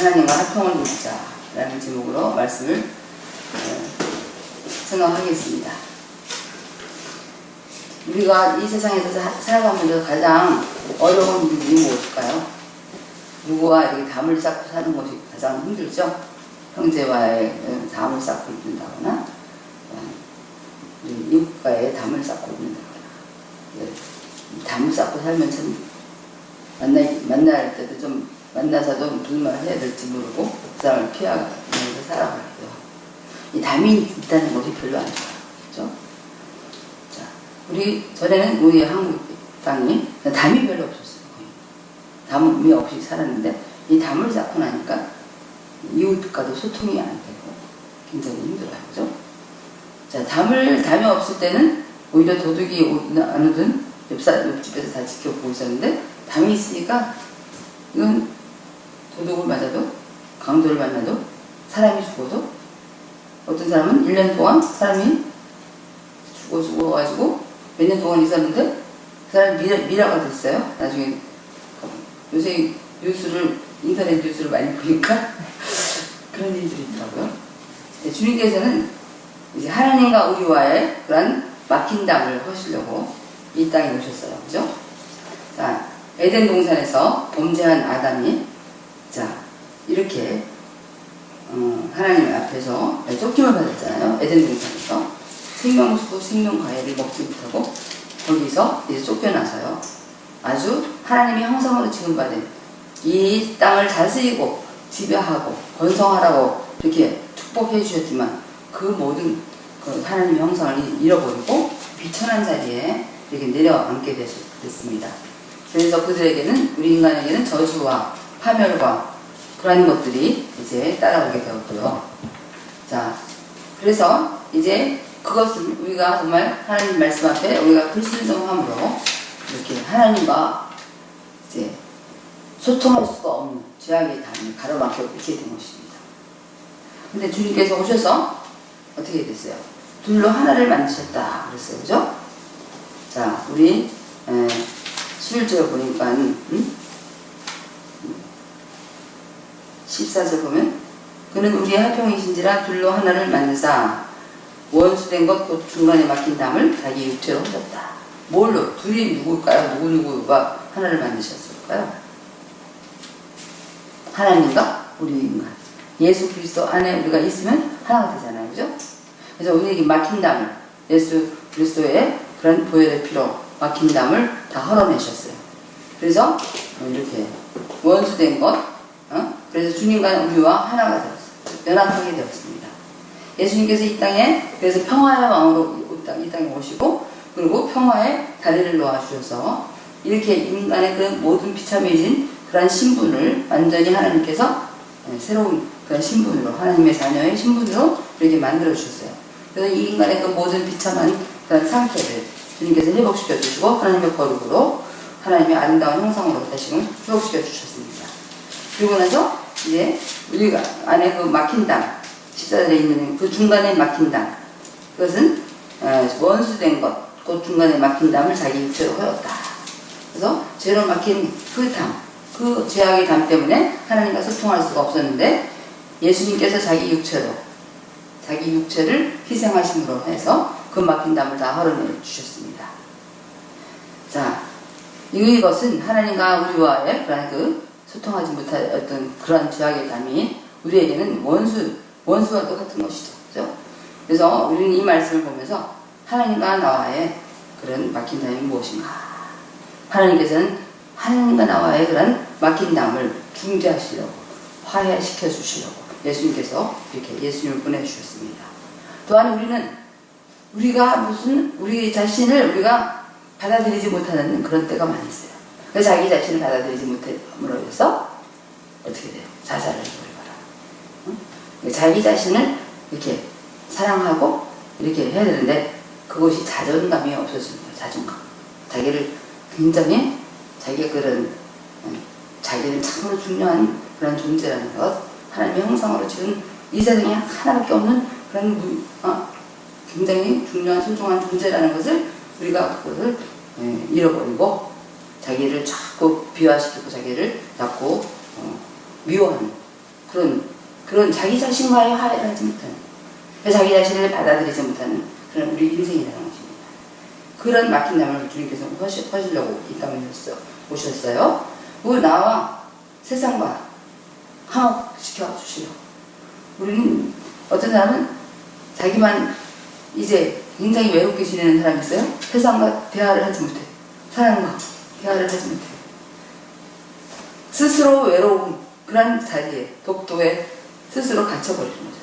하나님과 화평을 누리자라는 제목으로 말씀을 어, 생각하겠습니다. 우리가 이 세상에서 사- 살아가면서 가장 어려운 일이 무엇일까요? 누구와 이렇게 담을 쌓고 사는 것이 가장 힘들죠? 형제와의 어, 담을 쌓고 있는다거나 어, 이웃과의 담을 쌓고 있는다거나 예, 이 담을 쌓고 살면 참 만날 때도 좀 만나서도 무슨 말을 해야 될지 모르고 그 사람을 피하면서 살아가기도 하고 이 담이 있다는 것이 별로 안 좋아요. 그죠? 자, 우리 전에는 우리 한국 땅이 담이 별로 없었어요. 담이 없이 살았는데 이 담을 쌓고 나니까 이웃과도 소통이 안 되고 굉장히 힘들어요. 그죠? 자, 담을, 담이 없을 때는 오히려 도둑이 오든 안 오든 옆사, 옆집에서 다 지켜보고 있었는데 담이 있으니까 이건 도둑을 맞아도 강도를 만나도 사람이 죽어도 어떤 사람은 1년 동안 사람이 죽어 죽어가지고 몇 년 동안 있었는데 그 사람이 미라, 미라가 됐어요. 나중에 요새 뉴스를 인터넷 뉴스를 많이 보니까 그런 일들이 있더라고요. 네, 주님께서는 이제 하나님과 우리와의 그런 막힌 담을 허시려고 이 땅에 오셨어요. 그죠? 자, 에덴 동산에서 범죄한 아담이 자, 이렇게 어, 하나님 앞에서 쫓김을 받았잖아요. 에덴 동산에서 생명수 생명 과일을 먹지 못하고 거기서 이제 쫓겨나서요. 아주 하나님의 형상으로 지음받은 이 땅을 다스리고 지배하고 건성하라고 이렇게 축복해 주셨지만 그 모든 그 하나님의 형상을 잃어버리고 비천한 자리에 이렇게 내려앉게 됐, 됐습니다. 그래서 그들에게는 우리 인간에게는 저주와 파멸과 그런 것들이 이제 따라오게 되었고요. 자, 그래서 이제 그것을 우리가 정말 하나님 말씀 앞에 우리가 불순종함으로 이렇게 하나님과 이제 소통할 수가 없는 죄악의 담을 가로막혀 있게 된 것입니다. 근데 주님께서 오셔서 어떻게 됐어요? 둘로 하나를 만드셨다 그랬어요. 그죠? 자, 우리 에, 11절 보니까 음? 14절 보면 그는 우리의 화평이신지라 둘로 하나를 만드사 원수된 것 곧 중간에 막힌 담을 자기 육체로 얹었다. 뭘로? 둘이 누굴까요? 누구누구가 하나를 만드셨을까요? 하나님과 우리 인간. 예수 그리스도 안에 우리가 있으면 하나가 되잖아요. 그죠? 그래서 우리에게 막힌 담을 예수 그리스도의 그런 보혈의 피로 막힌 담을 다 헐어내셨어요. 그래서 이렇게 원수된 것, 어? 그래서 주님과 우리와 하나가 되었어요. 연합하게 되었습니다. 예수님께서 이 땅에 그래서 평화의 왕으로 이 땅- 이 땅에 오시고 그리고 평화의 다리를 놓아주셔서 이렇게 인간의 그 모든 비참해진 그러한 신분을 완전히 하나님께서 예, 새로운 그런 신분으로 하나님의 자녀의 신분으로 이렇게 만들어 주셨어요. 그래서 이 인간의 그 모든 비참한 그런 상태를 주님께서 회복시켜 주시고 하나님의 거룩으로 하나님의 아름다운 형상으로 다시금 회복시켜 주셨습니다. 그리고 나서 이제 우리가 안에 그 막힌 담, 십자들에 있는 그 중간에 막힌 담, 그것은 어, 원수된 것, 그 중간에 막힌 담을 자기 육체로 허였다. 그래서 죄로 막힌 그 담, 그 죄악의 담 때문에 하나님과 소통할 수가 없었는데 예수님께서 자기 육체로 자기 육체를 희생하심으로 해서 그 막힌 담을 다 헐어내 주셨습니다. 자, 이것은 하나님과 우리와의 그 소통하지 못할 어떤 그러한 죄악의 담이 우리에게는 원수, 원수와 똑같은 것이죠. 그죠? 그래서 우리는 이 말씀을 보면서 하나님과 나와의 그런 막힌 담이 무엇인가? 하나님께서는 하나님과 나와의 그런 막힌 담을 중재하시려고, 화해시켜 주시려고 예수님께서 이렇게 예수님을 보내주셨습니다. 또한 우리는 우리가 무슨, 우리 자신을 우리가 받아들이지 못하는 그런 때가 많이 있어요. 그래서 자기 자신을 받아들이지 못함으로 해서 어떻게 돼요? 자살을 해버리거나. 응? 자기 자신을 이렇게 사랑하고 이렇게 해야 되는데 그것이 자존감이 없어지는 거예요. 자존감. 자기를 굉장히 자기가 그런 응, 자기는 참으로 중요한 그런 존재라는 것 하나님의 형상으로 지은 이 세상에 하나밖에 없는 그런 무, 어, 굉장히 중요한 소중한 존재라는 것을 우리가 그것을 예, 잃어버리고 자기를 자꾸 비화시키고 자기를 자꾸 어, 미워하는 그런 그런 자기 자신과의 화해를 하지 못하는 그 자기 자신을 받아들이지 못하는 그런 우리 인생이라는 것입니다. 그런 막힌 담을 주님께서 허시, 허시려고 이 담을 오셨어요. 그 나와 세상과 화목시켜 주시려고. 우리는 어떤 사람은 자기만 이제 굉장히 외롭게 지내는 사람이 있어요. 세상과 대화를 하지 못해. 사람과 대화를 하지 못해. 스스로 외로운 그런 자리에 독도에 스스로 갇혀버리는 거죠.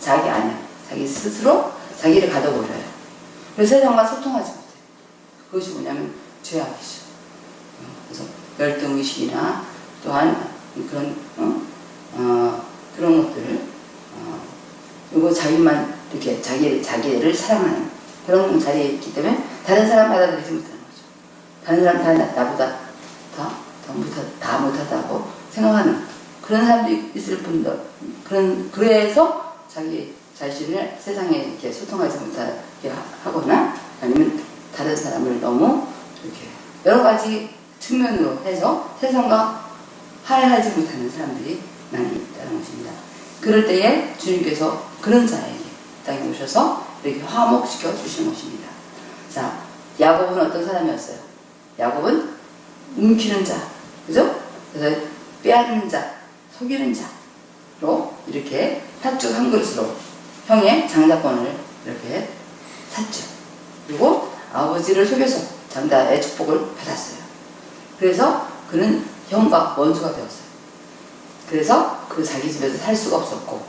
자기 아니야. 자기 스스로 자기를 가둬버려요. 그래서 세상과 소통하지 못해. 그것이 뭐냐면 죄악이죠. 어, 그래서 열등의식이나 또한 그런 어? 어, 그런 것들을 어, 그리고 자기만 이렇게 자기 자기를 사랑하는 그런 자리에 있기 때문에 다른 사람 받아들이지 거죠. 다른 사람 다 나- 나보다 다, 더 못하, 다 못하다고 생각하는 그런 사람도 있을 뿐더 그런 그래서 자기 자신을 세상에 이렇게 소통하지 못하게 하- 하거나 아니면 다른 사람을 너무 이렇게 여러 가지 측면으로 해서 세상과 화해하지 못하는 사람들이 많이 있다는 것입니다. 그럴 때에 주님께서 그런 자에게 땅에 오셔서 이렇게 화목시켜 주시는 것입니다. 자, 야곱은 어떤 사람이었어요? 야곱은 움키는 자, 그죠? 그래서 빼앗는 자, 속이는 자로 이렇게 팥죽 한 그릇으로 형의 장자권을 이렇게 샀죠. 그리고 아버지를 속여서 장자의 축복을 받았어요. 그래서 그는 형과 원수가 되었어요. 그래서 그 자기 집에서 살 수가 없었고,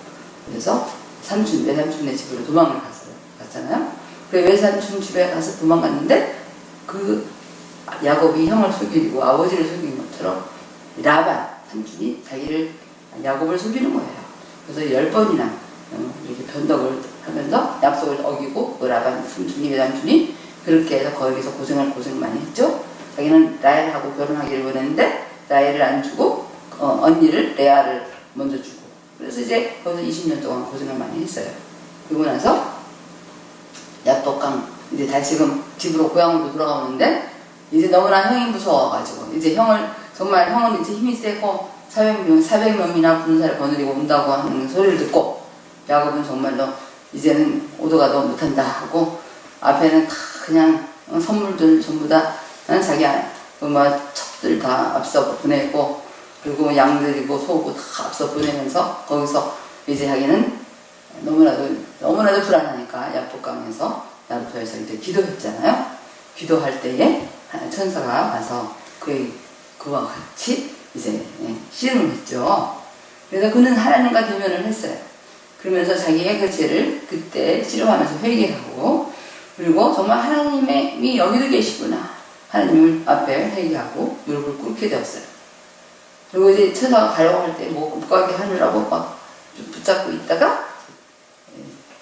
그래서 삼촌, 외삼촌네 집으로 도망을 갔어요. 갔잖아요. 그 외삼촌 집에 가서 도망갔는데, 그 야곱이 형을 속이고 아버지를 속인 것처럼 라반 삼촌이 자기를 야곱을 속이는 거예요. 그래서 열 번이나 어, 이렇게 변덕을 하면서 약속을 어기고 그 라반 삼촌이 외삼촌이 그렇게 해서 거기서 고생을 고생 많이 했죠. 자기는 라헬하고 결혼하기를 원했는데 라헬을 안 주고 어, 언니를 레아를 먼저 주고 그래서 이제 거기서 20년 동안 고생을 많이 했어요. 그리고 나서 야복강 이제 다시금 집으로 고향으로 돌아가는데 이제 너무나 형이 무서워가지고 이제 형을 정말 형은 이제 힘이 세고 400명 400명이나 군사를 거느리고 온다고 하는 소리를 듣고 야곱은 정말로 이제는 오도가도 못한다 하고 앞에는 다 그냥 어, 선물들 전부 다 어, 자기 그뭐 첩들 다 앞서 보내고 그리고 양들이고 소고 다 앞서 보내면서 거기서 이제 자기는 너무나도 너무나도 불안하니까 야복강에서 야부터에서 이제 기도했잖아요. 기도할 때에 천사가 와서 그 그와 같이 이제 예, 씨름을 했죠. 그래서 그는 하나님과 대면을 했어요. 그러면서 자기의 그 죄를 그때 씨름하면서 회개하고 그리고 정말 하나님이 여기도 계시구나 하나님을 앞에 회개하고 무릎을 꿇게 되었어요. 그리고 이제 천사가 가려고 할 때 뭐 못 가게 하느라고 막 붙잡고 있다가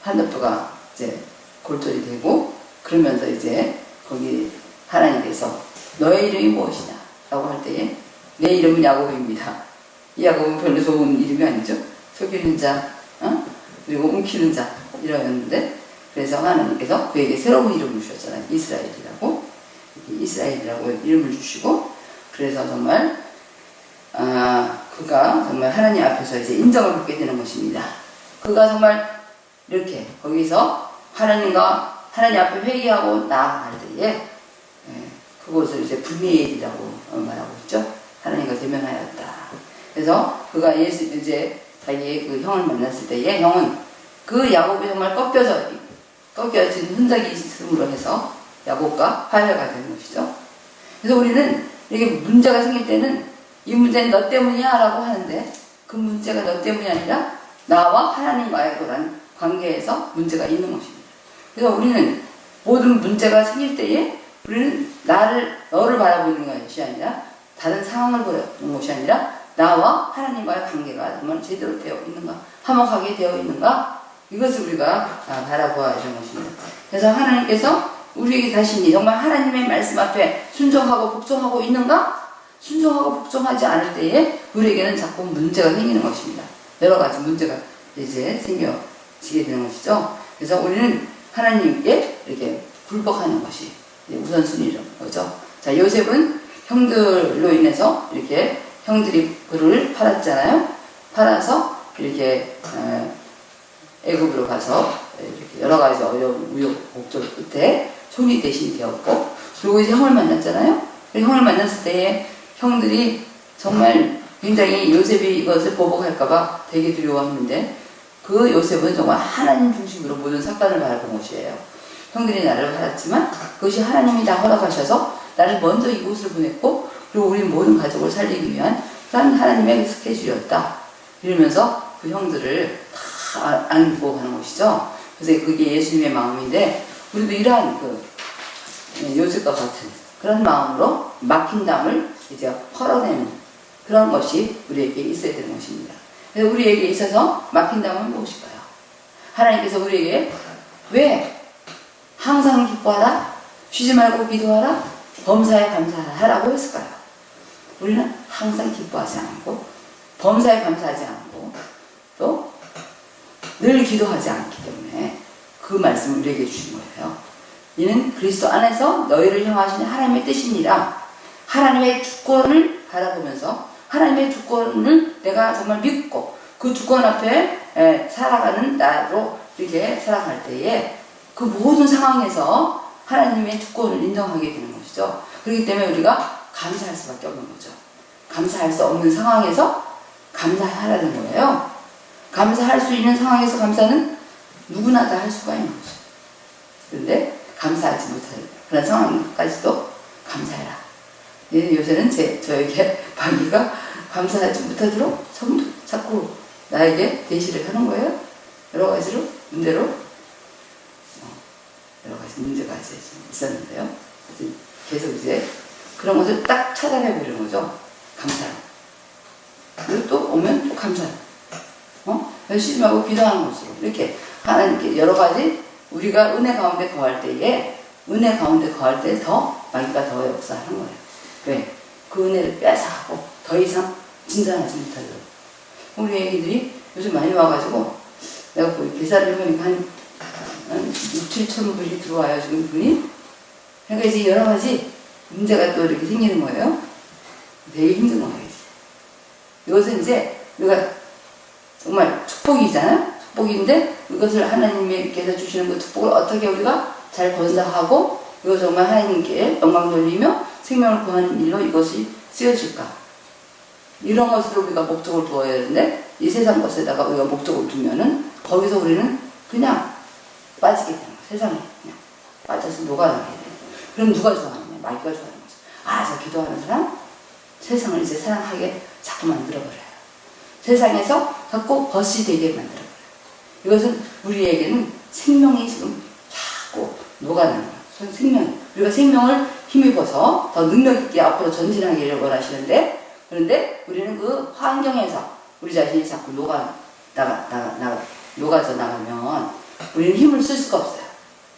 한덕부가 이제 골절이 되고 그러면서 이제 거기 하나님께서 너의 이름이 무엇이냐 라고 할 때에 내 이름은 야곱입니다. 이 야곱은 별로 좋은 이름이 아니죠. 속이는 자, 어? 그리고 움키는 자 이러는데 그래서 하나님께서 그에게 새로운 이름을 주셨잖아요. 이스라엘이라고 이스라엘이라고 이름을 주시고 그래서 정말 아, 그가 정말 하나님 앞에서 이제 인정을 받게 되는 것입니다. 그가 정말 이렇게 거기서 하나님과 하나님 앞에 회개하고 나아갈 때에 예, 그곳을 이제 분리엘이라고 말하고 있죠. 하나님과 대면하였다. 그래서 그가 예수 이제 자기의 그 형을 만났을 때에 형은 그 야곱이 정말 꺾여져 꺾여진 흔적이 있음으로 해서 야곱과 화해가 되는 것이죠. 그래서 우리는 이렇게 문제가 생길 때는 이 문제는 너 때문이야라고 하는데 그 문제가 너 때문이 아니라 나와 하나님과의 그런 관계에서 문제가 있는 것입니다. 그래서 우리는 모든 문제가 생길 때에 우리는 나를 너를 바라보는 것이 아니라 다른 상황을 보는 것이 아니라 나와 하나님과의 관계가 정말 제대로 되어 있는가 화목하게 되어 있는가 이것을 우리가 아, 바라보아야 되는 것입니다. 그래서 하나님께서 우리에게 자신이 정말 하나님의 말씀 앞에 순종하고 복종하고 있는가 순종하고 복종하지 않을 때에 우리에게는 자꾸 문제가 생기는 것입니다. 여러 가지 문제가 이제 생겨지게 되는 것이죠. 그래서 우리는 하나님께 이렇게 굴복하는 것이 우선순위인 거죠. 자, 요셉은 형들로 인해서 이렇게 형들이 그를 팔았잖아요. 팔아서 이렇게 에, 애굽으로 가서 이렇게 여러 가지 어려운 우여곡절 끝에 손이 대신 되었고 그리고 이제 형을 만났잖아요. 그 형을 만났을 때에 형들이 정말 굉장히 요셉이 이것을 보복할까봐 되게 두려워했는데 그 요셉은 정말 하나님 중심으로 모든 사건을 바라본 것이에요. 형들이 나를 팔았지만 그것이 하나님이 다 허락하셔서 나를 먼저 이곳을 보냈고 그리고 우리 모든 가족을 살리기 위한 그런 하나님의 스케줄이었다. 이러면서 그 형들을 다 안고 가는 것이죠. 그래서 그게 예수님의 마음인데 우리도 이러한 그 요셉과 같은 그런 마음으로 막힌 담을 이제 털어내는 그런 것이 우리에게 있어야 되는 것입니다. 그래서 우리에게 있어서 막힌 담은 무엇일까요? 하나님께서 우리에게 왜 항상 기뻐하라, 쉬지 말고 기도하라, 범사에 감사하라고 했을까요? 우리는 항상 기뻐하지 않고 범사에 감사하지 않고 또 늘 기도하지 않기 때문에 그 말씀을 우리에게 주신 거예요. 이는 그리스도 안에서 너희를 향하시는 하나님의 뜻이니라. 하나님의 주권을 바라보면서 하나님의 주권을 내가 정말 믿고 그 주권 앞에 에, 살아가는 나로 이렇게 살아갈 때에 그 모든 상황에서 하나님의 주권을 인정하게 되는 것이죠. 그렇기 때문에 우리가 감사할 수밖에 없는 거죠. 감사할 수 없는 상황에서 감사하라는 거예요. 감사할 수 있는 상황에서 감사는 누구나 다 할 수가 있는 거죠. 그런데 감사하지 못할 그런 상황까지도 감사해라. 예, 요새는 제, 저에게 방귀가 감사하지 못하도록 자꾸 나에게 대시를 하는 거예요. 여러 가지로, 문제로. 어, 여러 가지 문제가 있었는데요. 계속 이제 그런 것을 딱 차단해 보려는 거죠. 감사. 그리고 또 오면 또 감사. 어? 열심히 하고 기도하는 것으로. 이렇게 하나님께 여러 가지 우리가 은혜 가운데 거할 때에 은혜 가운데 거할 때 더 마귀가 더 역사하는 거예요. 왜? 그 은혜를 뺏어하고 더 이상 진전하지 못하도록. 우리 애기들이 요즘 많이 와가지고 내가 그 계산을 해보니까 한, 한 6, 7천 불이 들어와요 지금 분이. 그러니까 이제 여러 가지 문제가 또 이렇게 생기는 거예요. 되게 힘든 거예요. 이것은 이제 우리가 정말 축복이잖아요. 축복인데 이것을 하나님께서 주시는 그 축복을 어떻게 우리가 잘 건사하고 이거 정말 하나님께 영광 돌리며 생명을 구하는 일로 이것이 쓰여질까? 이런 것으로 우리가 목적을 두어야 되는데 이 세상 것에다가 우리가 목적을 두면은 거기서 우리는 그냥 빠지게 되는 거예요. 세상에 그냥 빠져서 녹아나게 돼요. 그럼 누가 좋아하느냐? 마귀가 좋아하는 거죠. 아, 저 기도하는 사람 세상을 이제 사랑하게 자꾸 만들어버려요. 세상에서 자꾸 벗이 되게 만들어버려요. 이것은 우리에게는 생명이 지금 자꾸 녹아나는 거예요. 생명. 우리가 생명을 힘입어서 더 능력 있게 앞으로 전진하기를 원하시는데 그런데 우리는 그 환경에서 우리 자신이 자꾸 녹아 나가 나가 나가 녹아져 나가면 우리는 힘을 쓸 수가 없어요.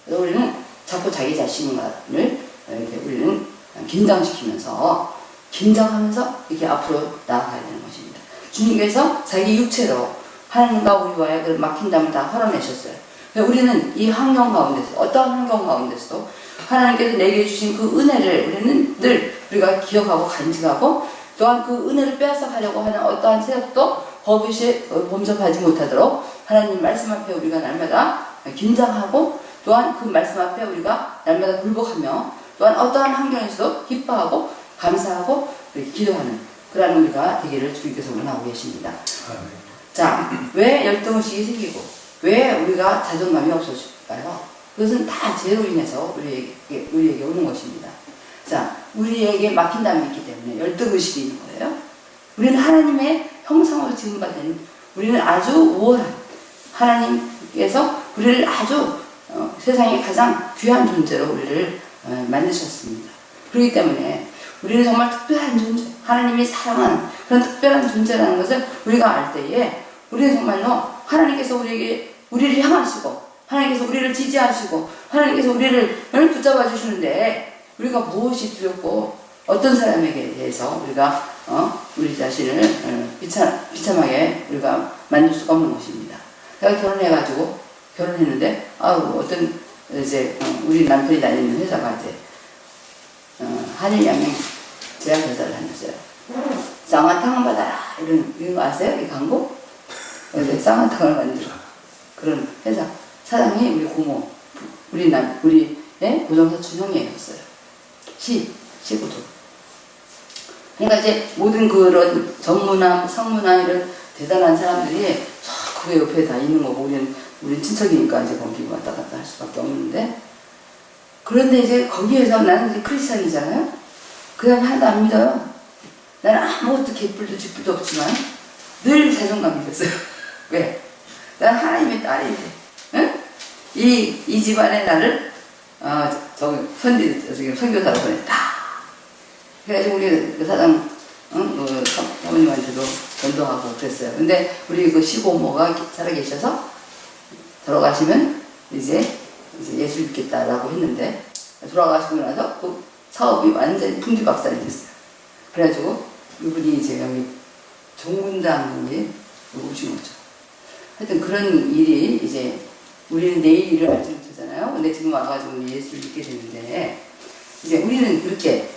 그래서 우리는 자꾸 자기 자신을 이렇게 우리는 긴장시키면서 긴장하면서 이렇게 앞으로 나아가야 되는 것입니다. 주님께서 자기 육체로 하나님과 우리와의 그 막힌 담을 다 헐어내셨어요. 우리는 이 환경 가운데서 어떠한 환경 가운데서도 하나님께서 내게 주신 그 은혜를 우리는 늘 우리가 기억하고 간직하고 또한 그 은혜를 빼앗아 가려고 하는 어떠한 세력도 거기에 범접하지 못하도록 하나님 말씀 앞에 우리가 날마다 긴장하고 또한 그 말씀 앞에 우리가 날마다 굴복하며 또한 어떠한 환경에서도 기뻐하고 감사하고 이렇게 기도하는 그러한 우리가 되기를 주님께서 원하고 계십니다. 자, 왜 열등의식이 생기고 왜 우리가 자존감이 없어질까요? 그것은 다 죄로 인해서 우리에게, 우리에게 오는 것입니다. 자, 우리에게 막힌 담이 있기 때문에 열등의식이 있는 거예요. 우리는 하나님의 형상으로 지음받은 우리는 아주 우월한 하나님께서 우리를 아주 어, 세상에 가장 귀한 존재로 우리를 어, 만드셨습니다. 그렇기 때문에 우리는 정말 특별한 존재, 하나님이 사랑하는 그런 특별한 존재라는 것을 우리가 알 때에 우리는 정말로 하나님께서 우리에게 우리를 향하시고 하나님께서 우리를 지지하시고 하나님께서 우리를 붙잡아 주시는데 우리가 무엇이 두렵고 어떤 사람에게 대해서 우리가 어, 우리 자신을 어, 비참, 비참하게 우리가 만들 수가 없는 것입니다. 내가 결혼해가지고 결혼했는데 아우 어떤 이제 어, 우리 남편이 다니는 회사가 이제 어, 한일 양행 제약 회사를 다녔어요. 쌍화탕을 받아라 이런 이런 거 아세요? 이 광고? 그래서 쌍화탕을 만들어 그런 회사 사장이 우리 고모 우리 남 우리 예? 고정사촌 형이었어요 시 시구도 그러니까 이제 모든 그런 전문화 상문화 이런 대단한 사람들이 저그 옆에 다 있는 거고 우리는 우리는 친척이니까 이제 거기 왔다 갔다 할 수밖에 없는데 그런데 이제 거기에서 나는 이제 크리스찬이잖아요. 그 다음에 하나도 안 믿어요. 나는 아무것도 개뿔도 쥐뿔도 없지만 늘 자존감이 있었어요. 왜? 난 하나님의 딸인데, 응? 이, 이 집안에 나를, 어, 저기, 선지, 저기, 선교사로 보냈다. 그래가지고 우리 그 사장, 응? 그 사- 사모님한테도 전도하고 그랬어요. 근데 우리 그 시고모가 살아계셔서 돌아가시면 이제 이제 예수 믿겠다라고 했는데 돌아가시고 나서 그 사업이 완전히 풍지박산이 됐어요. 그래가지고 이분이 이제 여기 종문당에 오신 거죠. 하여튼 그런 일이 이제 우리는 내일 일을 알지 못하잖아요. 근데 지금 와가지고 예수를 믿게 되는데 이제 우리는 그렇게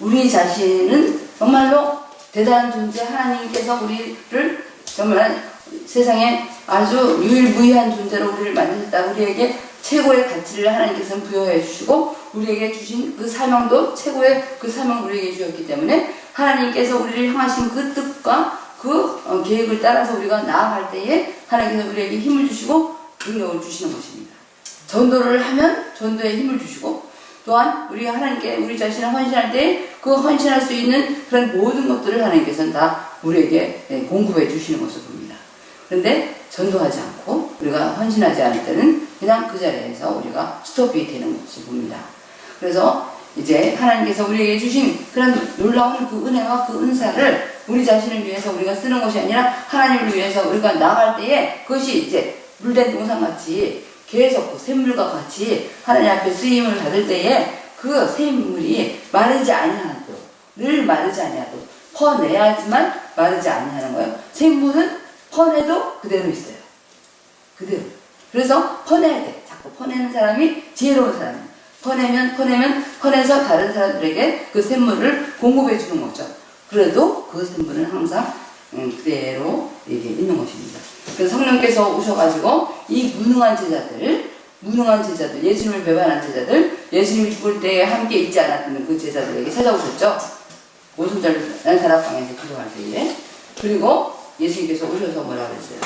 우리 자신은 정말로 대단한 존재 하나님께서 우리를 정말 세상에 아주 유일무이한 존재로 우리를 만드셨다. 우리에게 최고의 가치를 하나님께서는 부여해 주시고 우리에게 주신 그 사명도 최고의 그 사명을 우리에게 주셨기 때문에 하나님께서 우리를 향하신 그 뜻과 그 어, 계획을 따라서 우리가 나아갈 때에 하나님께서 우리에게 힘을 주시고 능력을 주시는 것입니다. 전도를 하면 전도에 힘을 주시고 또한 우리가 하나님께 우리 자신을 헌신할 때 그 헌신할 수 있는 그런 모든 것들을 하나님께서는 다 우리에게 예, 공급해 주시는 것을 봅니다. 그런데 전도하지 않고 우리가 헌신하지 않을 때는 그냥 그 자리에서 우리가 스톱이 되는 것을 봅니다. 그래서 이제 하나님께서 우리에게 주신 그런 놀라운 그 은혜와 그 은사를 우리 자신을 위해서 우리가 쓰는 것이 아니라 하나님을 위해서 우리가 나갈 때에 그것이 이제 물된 동상같이 계속 그 샘물과 같이 하나님 앞에 쓰임을 받을 때에 그 샘물이 마르지 아니하도록 늘 마르지 아니하도록 퍼내야지만 마르지 아니하는 거예요. 샘물은 퍼내도 그대로 있어요. 그대로. 그래서 퍼내야 돼. 자꾸 퍼내는 사람이 지혜로운 사람이에요. 퍼내면 퍼내면 퍼내서 다른 사람들에게 그 샘물을 공급해 주는 거죠. 그래도 그 샘물은 항상 음, 그대로 이게 있는 것입니다. 그래서 성령께서 오셔가지고 이 무능한 제자들, 무능한 제자들, 예수님을 배반한 제자들, 예수님이 죽을 때에 함께 있지 않았던 그 제자들에게 찾아오셨죠. 오순절 난 다락방에서 기도할 때에 그리고 예수님께서 오셔서 뭐라 그랬어요?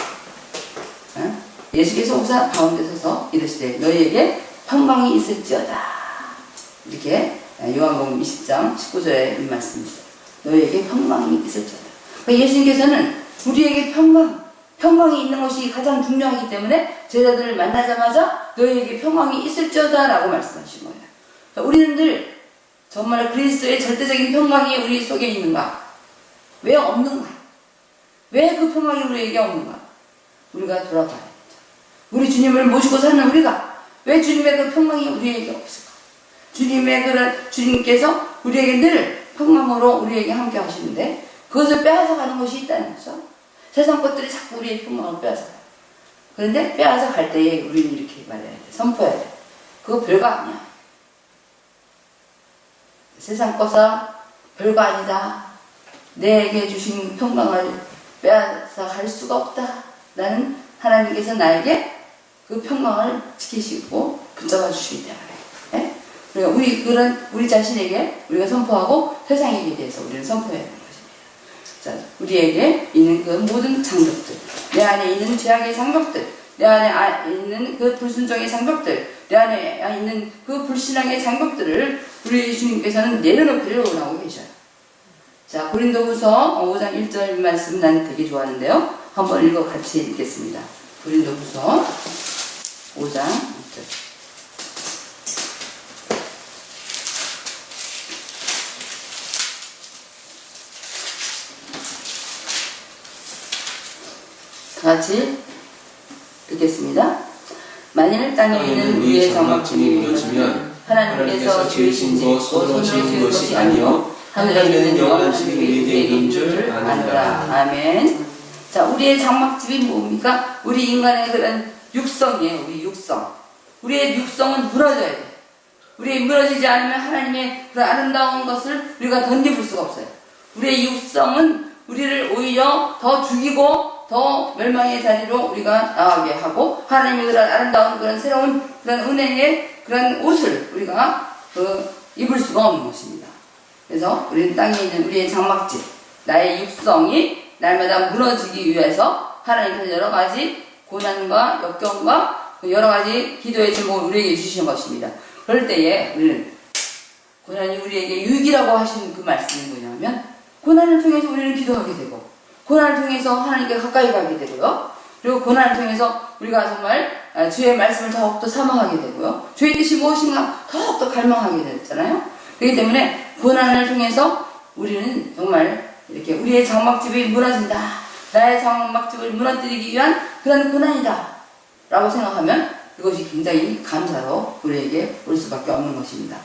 어? 예수께서 오사 가운데 서서 이르시되 너희에게 평강이 있을지어다 이렇게 요한복음 20장 19절에 이 말씀이 있어요. 너희에게 평강이 있을지어다. 그러니까 예수님께서는 우리에게 평강, 평강이 있는 것이 가장 중요하기 때문에 제자들을 만나자마자 너희에게 평강이 있을지어다라고 말씀하신 거예요. 그러니까 우리는 늘 정말 그리스도의 절대적인 평강이 우리 속에 있는가? 왜 없는가? 왜 그 평강이 우리에게 없는가? 우리가 돌아봐야 죠 우리 주님을 모시고 사는 우리가 왜 주님의 그 평강이 우리에게 없을까? 주님의 그런 주님께서 우리에게 늘 평강으로 우리에게 함께 하시는데 그것을 빼앗아 가는 것이 있다는 거죠. 세상 것들이 자꾸 우리의 평강을 빼앗아 가요. 그런데 빼앗아 갈 때에 우리는 이렇게 말해야 돼. 선포해야 돼. 그거 별거 아니야. 세상 것아 별거 아니다. 내게 주신 평강을 빼앗아 갈 수가 없다. 나는 하나님께서 나에게 그 평강을 지키시고 붙잡아 주시기 때문에. 예? 그러니까 우리 그런 우리 자신에게 우리가 선포하고 세상에게 대해서 우리는 선포해야. 자, 우리에게 있는 그 모든 장벽들, 내 안에 있는 죄악의 장벽들, 내 안에 아- 있는 그 불순종의 장벽들, 내 안에 있는 그 불신앙의 장벽들을 우리 주님께서는 내려놓기를 원하고 계셔요. 자, 고린도후서 5장 1절 말씀 난 되게 좋아하는데요. 한번 읽어 같이 읽겠습니다. 고린도후서 5장 1절. 다 같이 읽겠습니다. 만일 땅에 있는 위의 장막집이 무너지면 하나님께서 지으신 것 손으로 지은 것이 아니요 하늘에 있는 영원한 집이 우리에게 있는 줄 아노라. 아멘. 자, 우리의 장막집이 뭡니까? 우리 인간의 그런 육성이에요. 우리 육성. 우리의 육성은 무너져야 돼. 우리 무너지지 않으면 하나님의 그 아름다운 것을 우리가 던져볼 수가 없어요. 우리의 육성은 우리를 오히려 더 죽이고 더 멸망의 자리로 우리가 나가게 하고 하나님의 그런 아름다운 그런 새로운 그런 은혜의 그런 옷을 우리가 그 입을 수가 없는 것입니다. 그래서 우리는 땅에 있는 우리의 장막집, 나의 육성이 날마다 무너지기 위해서 하나님께서 여러 가지 고난과 역경과 그 여러 가지 기도의 제목을 우리에게 주시는 것입니다. 그럴 때에 우리는 고난이 우리에게 유익이라고 하신 그 말씀이 뭐냐면 고난을 통해서 우리는 기도하게 되고 고난을 통해서 하나님께 가까이 가게 되고요. 그리고 고난을 통해서 우리가 정말 아, 주의 말씀을 더욱더 사모하게 되고요. 주의 뜻이 무엇인가 더욱더 갈망하게 됐잖아요. 그렇기 때문에 고난을 통해서 우리는 정말 이렇게 우리의 장막집이 무너진다. 나의 장막집을 무너뜨리기 위한 그런 고난이다. 라고 생각하면 이것이 굉장히 감사로 우리에게 올 수밖에 없는 것입니다.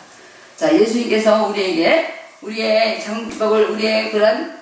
자, 예수님께서 우리에게 우리의 장막을, 우리의 그런 어,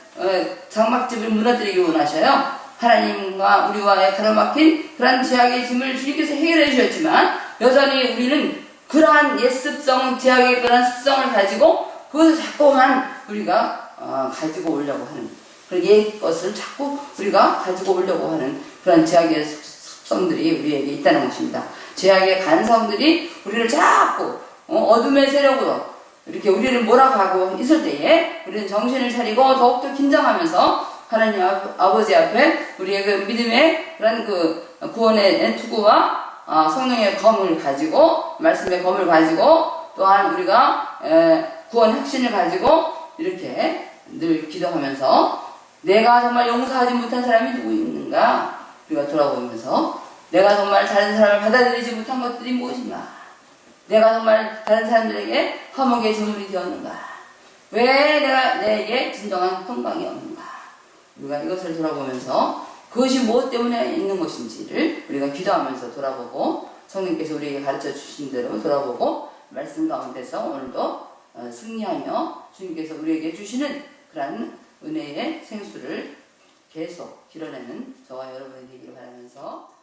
장막집을 무너뜨리기 원하셔요. 하나님과 우리와의 가로막힌 그러한 죄악의 짐을 주님께서 해결해 주셨지만 여전히 우리는 그러한 옛 습성, 죄악의 그러한 습성을 가지고 그것을 자꾸만 우리가 어, 가지고 오려고 하는 그런 옛 것을 자꾸 우리가 가지고 오려고 하는 그런 죄악의 습- 습성들이 우리에게 있다는 것입니다. 죄악의 간성들이 우리를 자꾸 어, 어둠의 세력으로 이렇게 우리를 몰아가고 있을 때에 우리는 정신을 차리고 더욱더 긴장하면서 하나님 앞- 아버지 앞에 우리의 그 믿음의 그런 그 구원의 투구와 아, 성령의 검을 가지고 말씀의 검을 가지고 또한 우리가 에, 구원 핵심을 가지고 이렇게 늘 기도하면서 내가 정말 용서하지 못한 사람이 누구 있는가? 우리가 돌아보면서 내가 정말 다른 사람을 받아들이지 못한 것들이 무엇인가 내가 정말 다른 사람들에게 허목의 제물이 되었는가? 왜 내가 내게 진정한 평강이 없는가? 우리가 이것을 돌아보면서 그것이 무엇 때문에 있는 것인지를 우리가 기도하면서 돌아보고 성령께서 우리에게 가르쳐 주신 대로 돌아보고 말씀 가운데서 오늘도 어, 승리하며 주님께서 우리에게 주시는 그러한 은혜의 생수를 계속 길어내는 저와 여러분이 되기를 바라면서